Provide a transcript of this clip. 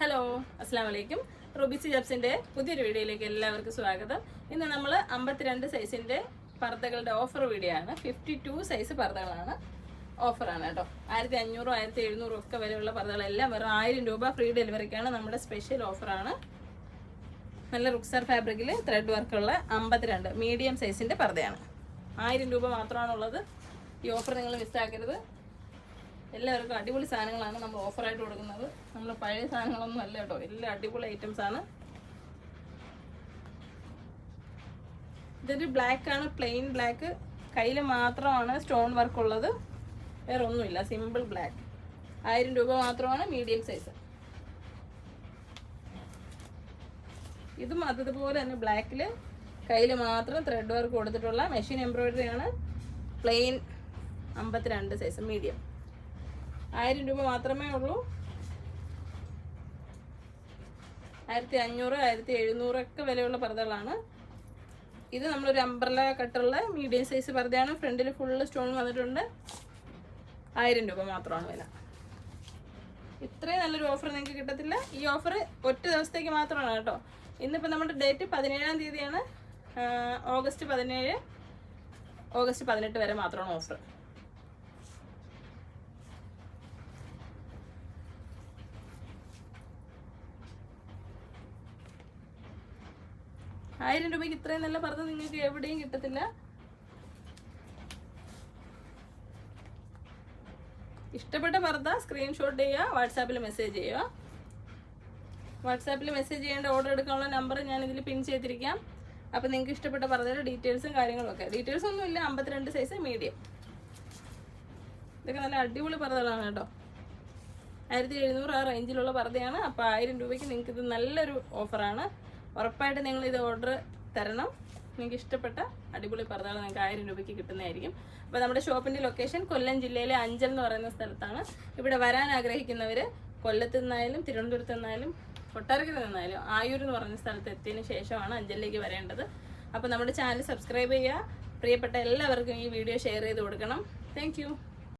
Hello അസ്സാം വലൈക്കും റുബിസി ജബ്സിന്റെ പുതിയൊരു വീഡിയോയിലേക്ക് എല്ലാവർക്കും സ്വാഗതം. ഇന്ന് നമ്മൾ അമ്പത്തിരണ്ട് സൈസിന്റെ പർദ്ദകളുടെ ഓഫർ വീഡിയോ ആണ് ഫിഫ്റ്റി ടു സൈസ് പർദ്ദകളാണ് ഓഫറാണ് കേട്ടോ. ആയിരത്തി അഞ്ഞൂറും ആയിരത്തി എഴുന്നൂറും ഒക്കെ വരെയുള്ള പർദ്ദകളെല്ലാം വെറും ആയിരം രൂപ ഫ്രീ ഡെലിവറിക്കാണ് നമ്മുടെ സ്പെഷ്യൽ ഓഫറാണ് നല്ല റുക്സർ ഫാബ്രിക്കിൽ ത്രെഡ് വർക്കുള്ള അമ്പത്തിരണ്ട് മീഡിയം സൈസിന്റെ പർദ്ദയാണ്. ആയിരം രൂപ മാത്രമാണുള്ളത് ഈ ഓഫർ നിങ്ങൾ മിസ്സാക്കരുത് എല്ലാവർക്കും അടിപൊളി സാധനങ്ങളാണ് നമ്മൾ ഓഫറായിട്ട് കൊടുക്കുന്നത്. നമ്മൾ പഴയ സാധനങ്ങളൊന്നും അല്ല കേട്ടോ. എല്ലാ അടിപൊളി ഐറ്റംസ് ആണ്. ഇതൊരു ബ്ലാക്ക് ആണ് പ്ലെയിൻ ബ്ലാക്ക് കയ്യിൽ മാത്രമാണ് സ്റ്റോൺ വർക്ക് ഉള്ളത്. വേറെ ഒന്നുമില്ല സിമ്പിൾ ബ്ലാക്ക് ആയിരം രൂപ മാത്രമാണ് മീഡിയം സൈസ് ഇതും അതുപോലെ തന്നെ ബ്ലാക്കിൽ കയ്യിൽ മാത്രം ത്രെഡ് വർക്ക് കൊടുത്തിട്ടുള്ള മെഷീൻ എംബ്രോയിഡറി ആണ്. പ്ലെയിൻ അമ്പത്തിരണ്ട് സൈസ് മീഡിയം ആയിരം രൂപ മാത്രമേ ഉള്ളൂ. ആയിരത്തി അഞ്ഞൂറ് ആയിരത്തി എഴുന്നൂറൊക്കെ വിലയുള്ള പർദ്ദകളാണ്. ഇത് നമ്മളൊരു അംബ്രല കട്ടുള്ള മീഡിയം സൈസ് പർദ്ദയാണ്. ഫ്രണ്ടിൽ ഫുള്ള് സ്റ്റോൺ വന്നിട്ടുണ്ട്. ആയിരം രൂപ മാത്രമാണ് വില. ഇത്രയും നല്ലൊരു ഓഫർ നിങ്ങൾക്ക് കിട്ടത്തില്ല. ഈ ഓഫർ ഒറ്റ ദിവസത്തേക്ക് മാത്രമാണ് കേട്ടോ. ഇന്നിപ്പോൾ നമ്മുടെ ഡേറ്റ് പതിനേഴാം തീയതിയാണ്. ഓഗസ്റ്റ് പതിനേഴ് ഓഗസ്റ്റ് പതിനെട്ട് വരെ മാത്രമാണ് ഓഫർ ആയിരം രൂപയ്ക്ക് ഇത്രയും നല്ല പർദ്ദ നിങ്ങൾക്ക് എവിടെയും കിട്ടത്തില്ല. ഇഷ്ടപ്പെട്ട പർദ്ദ സ്ക്രീൻഷോട്ട് ചെയ്യുക വാട്സാപ്പിൽ മെസ്സേജ് ചെയ്യുക. വാട്സാപ്പിൽ മെസ്സേജ് ചെയ്യേണ്ട ഓർഡർ എടുക്കാനുള്ള നമ്പർ ഞാൻ ഇതിൽ പിൻ ചെയ്തിരിക്കാം. അപ്പോൾ നിങ്ങൾക്ക് ഇഷ്ടപ്പെട്ട പർദ്ദയുടെ ഡീറ്റെയിൽസും കാര്യങ്ങളും ഒക്കെ. ഡീറ്റെയിൽസ് ഒന്നും ഇല്ല അമ്പത്തിരണ്ട് സൈസ് മീഡിയം ഇതൊക്കെ നല്ല അടിപൊളി പർദ്ദകളാണ് കേട്ടോ. ആയിരത്തി എഴുന്നൂറ് ആ റേഞ്ചിലുള്ള പർദ്ദയാണ്. അപ്പോൾ ആയിരം രൂപയ്ക്ക് നിങ്ങൾക്ക് ഇത് നല്ലൊരു ഓഫറാണ് ഉറപ്പായിട്ട് നിങ്ങൾ ഇത് ഓർഡർ തരണം. നിങ്ങൾക്ക് ഇഷ്ടപ്പെട്ട അടിപൊളി പർദ്ദകൾ നിങ്ങൾക്ക് ആയിരം രൂപയ്ക്ക് കിട്ടുന്നതായിരിക്കും. അപ്പോൾ നമ്മുടെ ഷോപ്പിന്റെ ലൊക്കേഷൻ കൊല്ലം ജില്ലയിലെ അഞ്ചൽ എന്ന് പറയുന്ന സ്ഥലത്താണ്. ഇവിടെ വരാൻ ആഗ്രഹിക്കുന്നവർ കൊല്ലത്ത് നിന്നായാലും തിരുവനന്തപുരത്ത് നിന്നായാലും കൊട്ടാരക്കര നിന്നായാലും ആയൂർ എന്ന് പറഞ്ഞ സ്ഥലത്ത് എത്തിയതിന് ശേഷമാണ് അഞ്ചലിലേക്ക് വരേണ്ടത്. അപ്പോൾ നമ്മുടെ ചാനൽ സബ്സ്ക്രൈബ് ചെയ്യുക. പ്രിയപ്പെട്ട എല്ലാവർക്കും ഈ വീഡിയോ ഷെയർ ചെയ്ത് കൊടുക്കണം. താങ്ക്